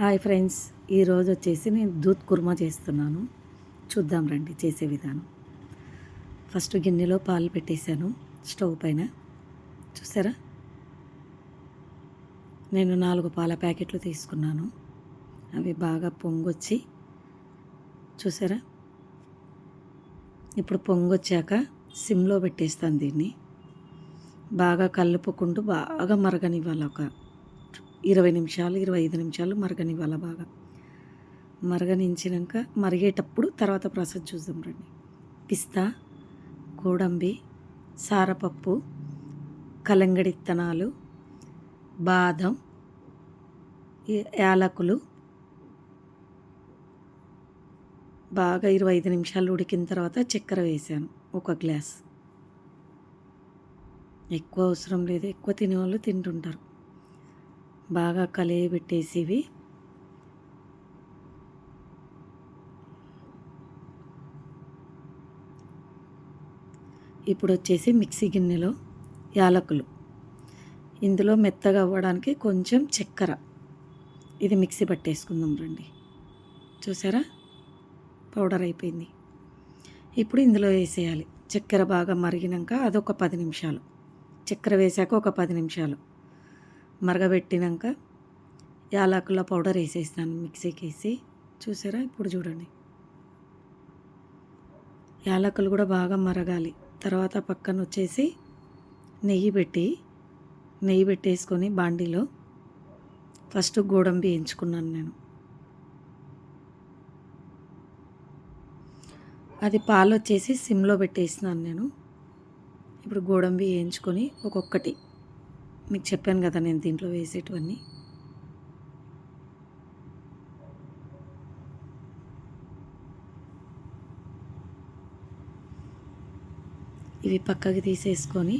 Hi friends ఈరోజు వచ్చేసి నేను దూత్ కుర్మా చేస్తున్నాను. చూద్దాం రండి చేసే విధానం. ఫస్ట్ గిన్నెలో పాలు పెట్టేశాను స్టవ్ పైన. చూసారా? నేను నాలుగు పాల ప్యాకెట్లు తీసుకున్నాను. అవి బాగా పొంగొచ్చి చూసారా? ఇప్పుడు పొంగొచ్చాక సిమ్లో పెట్టేస్తాను దీన్ని. బాగా కలుపుకుంటూ బాగా మరగనివ్వాలి ఒక ఇరవై నిమిషాలు ఇరవై ఐదు నిమిషాలు మరగనివ్వాలి బాగా. మరగనించినాక మరిగేటప్పుడు తర్వాత ప్రాసెస్ చూద్దాం రండి. పిస్తా గోడంబి సారపప్పు కలంగడి ఇత్తనాలు బాదం యాలకులు. బాగా ఇరవై ఐదు నిమిషాలు ఉడికిన తర్వాత చక్కెర వేసాను ఒక గ్లాస్. ఎక్కువ అవసరం లేదు. ఎక్కువ తినేవాళ్ళు తింటుంటారు. బాగా కలిగి ఇవి ఇప్పుడు వచ్చేసి మిక్సీ గిన్నెలో యాలకులు. ఇందులో మెత్తగా అవ్వడానికి కొంచెం చక్కెర. ఇది మిక్సీ పట్టేసుకుందాం రండి. చూసారా? పౌడర్ అయిపోయింది. ఇప్పుడు ఇందులో వేసేయాలి. చక్కెర బాగా మరిగినాక అదొక పది నిమిషాలు. చక్కెర వేసాక ఒక పది నిమిషాలు. మరగబెట్టినాక యాలకుల పౌడర్ వేసేస్తాను మిక్సీకి వేసి. చూసారా? ఇప్పుడు చూడండి. యాలకులు కూడా బాగా మరగాలి. తర్వాత పక్కన వచ్చేసి నెయ్యి పెట్టి నెయ్యి పెట్టేసుకొని బాండీలో ఫస్ట్ గోడంబి వేయించుకున్నాను నేను. అది పాలు వచ్చేసి సిమ్లో పెట్టేసినాను నేను. ఇప్పుడు గోడంబి వేయించుకొని ఒక్కొక్కటి మీకు చెప్పాను కదా నేను దీంట్లో వేసేటివన్నీ. ఇవి పక్కకి తీసేసుకొని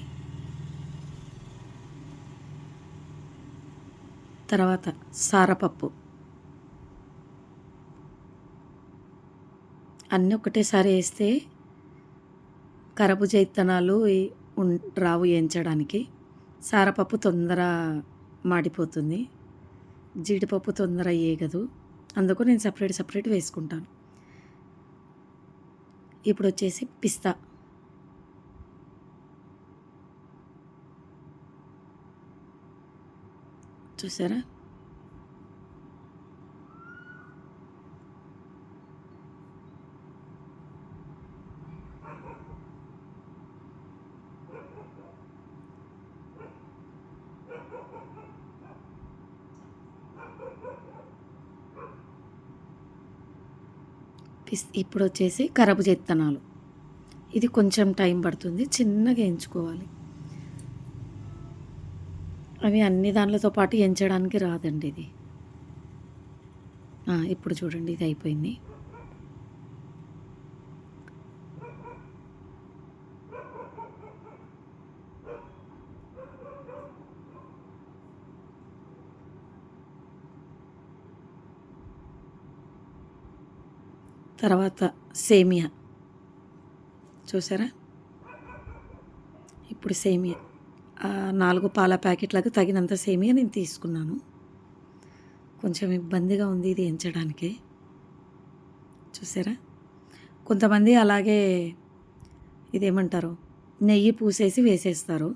తర్వాత సారపప్పు. అన్నీ ఒకటేసారి వేస్తే కరబుజ ఇత్తనాలు రావు వేయించడానికి. సారపప్పు తొందర మాడిపోతుంది. జీడిపప్పు తొందర వేయగదు అందుకు నేను సపరేట్ సపరేట్ వేసుకుంటాను. ఇప్పుడు వచ్చేసి పిస్తా. చూసారా? పిస్ ఇప్పుడు వచ్చేసి కరబుజ విత్తనాలు ఇది కొంచెం టైం పడుతుంది చిన్నగా ఎంచుకోవాలి. అవి అన్ని దానిలతో పాటు ఎంచడానికి రాదండి ఇది. ఇప్పుడు చూడండి ఇది అయిపోయింది. తర్వాత సేమియా. చూసారా? ఇప్పుడు సేమియా. నాలుగు పాల ప్యాకెట్లకు తగినంత సేమియా నేను తీసుకున్నాను. కొంచెం ఇబ్బందిగా ఉంది ఇది ఎంచడానికి. చూసారా? కొంతమంది అలాగే ఇదేమంటారు? నెయ్యి పూసేసి వేసేస్తారు.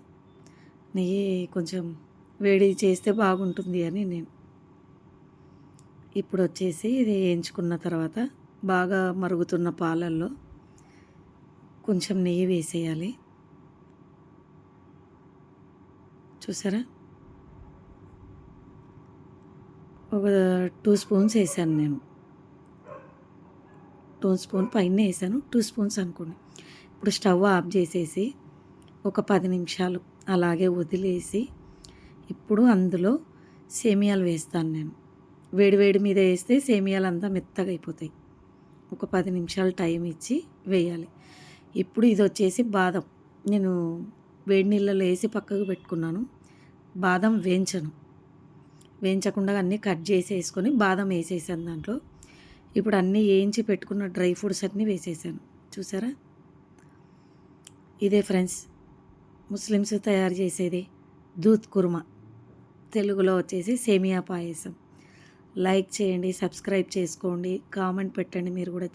నెయ్యి కొంచెం వేడి చేస్తే బాగుంటుంది అని నేను. ఇప్పుడు వచ్చేసి ఇది వేయించుకున్న తర్వాత బాగా మరుగుతున్న పాలల్లో కొంచెం నెయ్యి వేసేయాలి. చూసారా? ఒక టూ స్పూన్స్ వేసాను నేను. టూ స్పూన్ పైన వేసాను. టూ స్పూన్స్ అనుకోండి. ఇప్పుడు స్టవ్ ఆఫ్ చేసేసి ఒక పది నిమిషాలు అలాగే వదిలేసి ఇప్పుడు అందులో సేమియాలు వేస్తాను నేను. వేడి వేడి మీద వేస్తే సేమియాలు అంతా మెత్తగా అయిపోతాయి. ఒక పది నిమిషాలు టైం ఇచ్చి వేయాలి. ఇప్పుడు ఇది వచ్చేసి బాదం. నేను వేడి నీళ్ళలో వేసి పక్కకు పెట్టుకున్నాను. బాదం వేయించను. వేయించకుండా అన్నీ కట్ చేసి వేసుకొని బాదం వేసేసాను దాంట్లో. ఇప్పుడు అన్నీ వేయించి పెట్టుకున్న డ్రై ఫ్రూట్స్ అన్నీ వేసేసాను. చూసారా? ఇదే ఫ్రెండ్స్ ముస్లిమ్స్ తయారు చేసేది దూత్ కుర్మా. తెలుగులో వచ్చేసి సేమియా పాయసం. లైక్ చేయండి సబ్స్క్రైబ్ చేసుకోండి కామెంట్ పెట్టండి మీరు కూడా